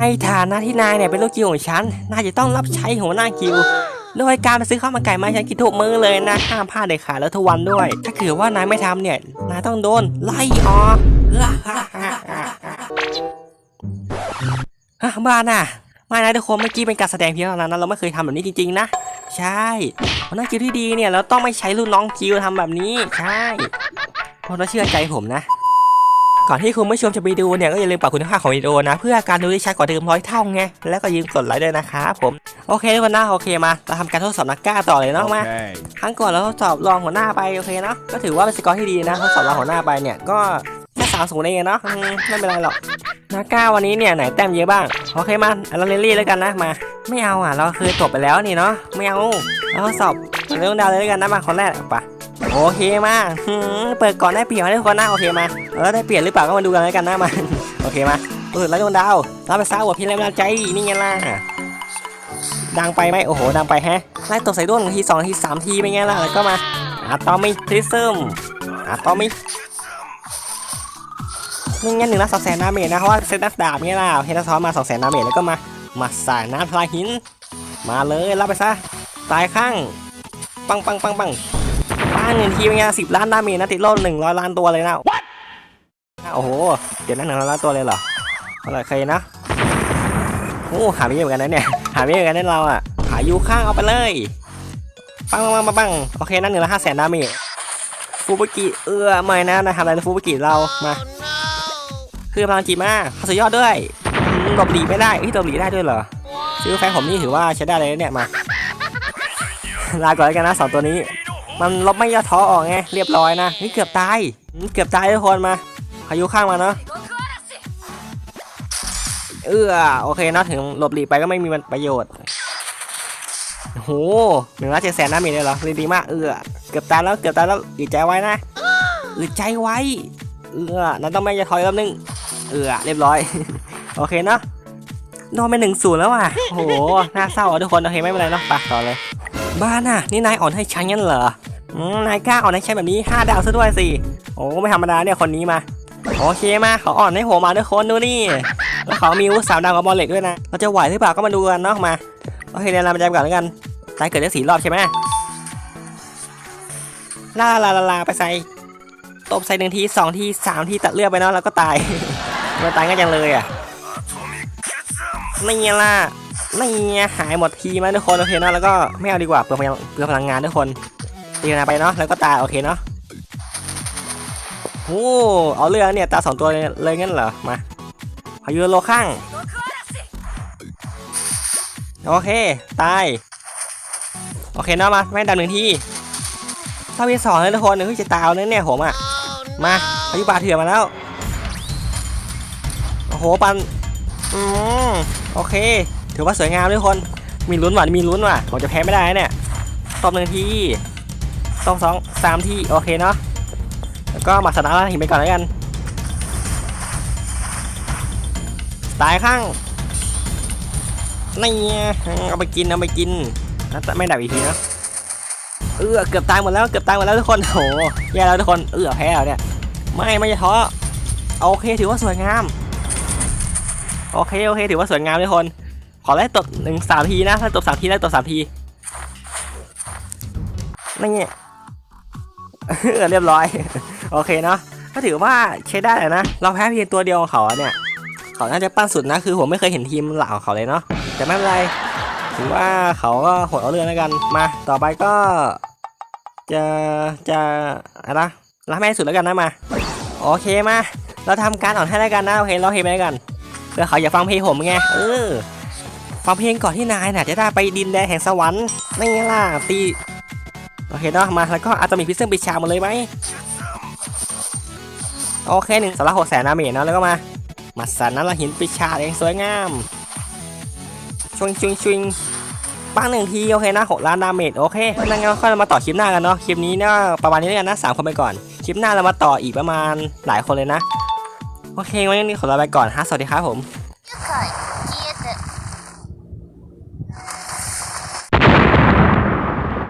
ในฐานะที่นายเนี่ยเป็นลูกกิวของฉัน นายจะต้องรับใช้หัวหน้ากิว โดยการไปซื้อข้าวมันไก่มาให้ฉันกินทุกมื้อเลยนะ ห้ามพลาดเด็ดขาดแล้วทุกวันด้วย ถ้าเกิดว่านายไม่ทำเนี่ย นายต้องโดนไล่ออกฮะบ้าน่ะ ไม่นะทุกคนเมื่อกี้เป็นการแสดงเพียงเท่านั้นเราไม่เคยทำแบบนี้จริงๆนะ ใช่หัวหน้ากิวที่ดีเนี่ยเราต้องไม่ใช้รุ่นน้องกิวทำแบบนี้ ใช่เพราะเราเชื่อใจผมนะ ก่อนที่คุณผู้ชมจะไปดูเนี่ยก็อย่าลืมปรับคุณภาพของวิดีโอนะ เพื่อการดูได้ชัดกว่าเดิมร้อยเท่าไงแล้วก็ยืมกดไลค์ด้วยนะครับผมโอเคทุกคนนะโอเคมาเราทำการทดสอบนักกล้าต่อเลยเนาะมา Okay. ครั้งก่อนเราทดสอบรองหัวหน้าไปโอเคเนาะก็ถือว่าเป็นสกอร์ที่ดีนะทดสอบรองหัวหน้าไปเนี่ยก็แค่สามศูนย์เองเนาะอืมไม่เป็นไรหรอกนักกล้าวันนี้เนี่ยไหนแต้มเยอะบ้างโอเคมาเราเรนลี่แล้วกันนะมา ไม่เอาอะเราเคยจบไปแล้วนี่เนาะไม่เอาเราทดสอบเรื่องดาวเลยแล้วกันนะมาคนแรกไปะ โอเคมาเปิดก่อนได้เปรียบให้ทุกคนนะโอเคมาแล้วได้เปรียบหรือเปล่าก็มาดูกันแล้วกันหนะมาโอเคมาเปิดแล้วดวงดาวรับไปซาหัวพี่แรงบันใจนี่ไงล่ะดังไปไหมโอ้โหดังไปแฮะไล่ตบใส่ด้วงหนึ่งทีสองทีสามทีเป็นไงล่ะแล้วก็มาอะตอมิทริซึมอะตอมินี่งั้นหนึ่งละสองแสนดาเมจนะเพราะว่าเซตนักดาบเนี่ยล่ะเฮทัสซอสมาสองแสนดาเมจแล้วก็มามาสายน้ำทลายหิน มาเลยรับไปซะตายข้างปังปังปังปัง ป้างหนึ่งทีเป็นไงสิบล้านดาเมจนะติดโลหนึ่งร้อยล้านตัวเลยนะโอ้โห เดี๋ยวนั้นหนึ่งร้อยล้านตัวเลยเหรออะไรเคยนะโอ้หาไม่เหมือนกันนะเนี่ย หาไม่เหมือนกันนะเราอะหาอยู่ข้างเอาไปเลยปังปังปังปังโอเคนั่นหนึ่งละห้าแสนดาเมจฟูบุกิเอื้อไม่นะนะทำอะไรนะฟูบุกิเรามาคือพลังจีมาเขาสุดยอดด้วยอืมหลบหลีไม่ได้เฮ้ยหลบหลีได้ด้วยเหรอซื้อแฟนผมนี่ถือว่าใช้ได้เลยนะเนี่ยมาลาก่อนแล้วกันนะสองตัวนี้ มันลบไม่ย่อท้อออกไงเรียบร้อยนะนี่เกือบตายเกือบตายทุกคนมาพายุข้างมาเนาะเออโอเคนะถึงหลบหลีไปก็ไม่มีประโยชน์โอ้โหหนึ่งล้านเจ็ดแสนน้ามีเลยเหรอดีมากเออเกือบตายแล้วเกือบตายแล้วอึดใจไว้นะอึดใจไว้เออนั้นต้องไม่จะถอยรอบนึงเออเรียบร้อย โอเคเนาะโดนไปหนึ่งศูนย์แล้วอะโอ้โหน่าเศร้าอะทุกคนโอเคไม่เป็นไรเนาะไปต่อเลย บ้านอะนี่นายอ่อนให้ฉันงั้นเหรอ นายกล้าอ่อนให้ฉันแบบนี้ห้าดาวซะด้วยสิโอ้ไม่ธรรมดาเนี่ยคนนี้มาโอเคมาเขาอ่อนให้ผมมาด้วยคนดูนี่แล้วเขามีอาวุธสามดาวกับบอลเล็กด้วยนะเราจะไหวหรือเปล่าก็มาดูกันเนาะมาโอเคเรียนรำปจำก่อนแล้วกันตายเกิดได้สีรอบใช่ไหมลาลาลาลาไปใส่ตบใส่หนึ่งทีสองทีสามทีตัดเลือดไปเนาะแล้วก็ตายมันตายง่ายจังเลยอะนี่ไงล่ะนี่ไงหายหมดทีมาทุกคนโอเคเนาะแล้วก็ไม่เอาดีกว่าเปลืองพลังเปลืองพลังงานทุกคน ตีกันไปเนาะแล้วก็ตายโอเคเนาะโอ้เอาเรื่องเนี่ยตาสองตัวเลยงั้นเหรอมาพายุโลข้างโอเคตายโอเคเนาะมาแม่ดันหนึ่งทีถ้ามีสองเลยทุกคนเฮ้ยจะตายเอาเนี่ยเนี่ยผมอะมาพายุบาเถื่อนมาแล้วโอ้โหปันอืมโอเค ถือว่าสวยงามทุกคนมีลุ้นว่ะมีลุ้นว่ะผมจะแพ้ไม่ได้เนี่ยตบหนึ่งที ตบสองสามที่โอเคเนาะแล้วก็มาสนามหินไปก่อนแล้วกันตายข้างนี่เอาไปกินเอาไปกินแล้วไม่ดับอีกทีนะเออเกือบตายหมดแล้วเกือบตายหมดแล้วทุกคนโหแย่แล้วทุกคนเออแพ้แล้วเนี่ยไม่ไม่จะท้อโอเคถือว่าสวยงามโอเคโอเคถือว่าสวยงามทุกคน ขอไล่ตบหนึ่งสามทีนะถ้าตบสามทีไล่ตบสามทีนี่ไง เรียบร้อย โอเคเนาะก็ถือว่าใช้ได้เลยนะ เราแพ้เพียงตัวเดียวของเขาเนี่ย เขาน่าจะปั้นสุดนะ คือผมไม่เคยเห็นทีมหลักของเขาเลยเนาะ แต่ไม่เป็นไร ถือว่าเขาก็หดเอาเรื่องแล้วกัน มา ต่อไปก็ จะจะอะไรนะรับไม่ให้สุดแล้วกันนะมา โอเคมา เราทำการอ่อนให้แล้วกันนะโอเคเราเพลงไปแล้วกัน เพื่อเขาอย่าฟังเพลงผมไง เออ ฟังเพลงก่อนที่นายน่ะจะได้ไปดินแดนแห่งสวรรค์นี่ไงล่ะตี เคเนาะมาแล้วก็อาจจะมีพิซซ่งปิชาหมดเลยไหมโอเคหนึ่งสำหรับหกแสนนาเมจเนาะแล้วก็มามาสันนั้นเราหินปิชาเองสวยงามชวงชวงชวงป้างหนึ่งทีโอเคนะหกล้านดาเมจโอเคนั่นงั้นค่อยมาต่อคลิปหน้ากันเนาะคลิปนี้เนี่ยประมาณนี้แล้วกันนะสามคนไปก่อนคลิปหน้าเรามาต่ออีกประมาณหลายคนเลยนะ โอเควันนี้ขอลาไปก่อนฮะสวัสดีครับผม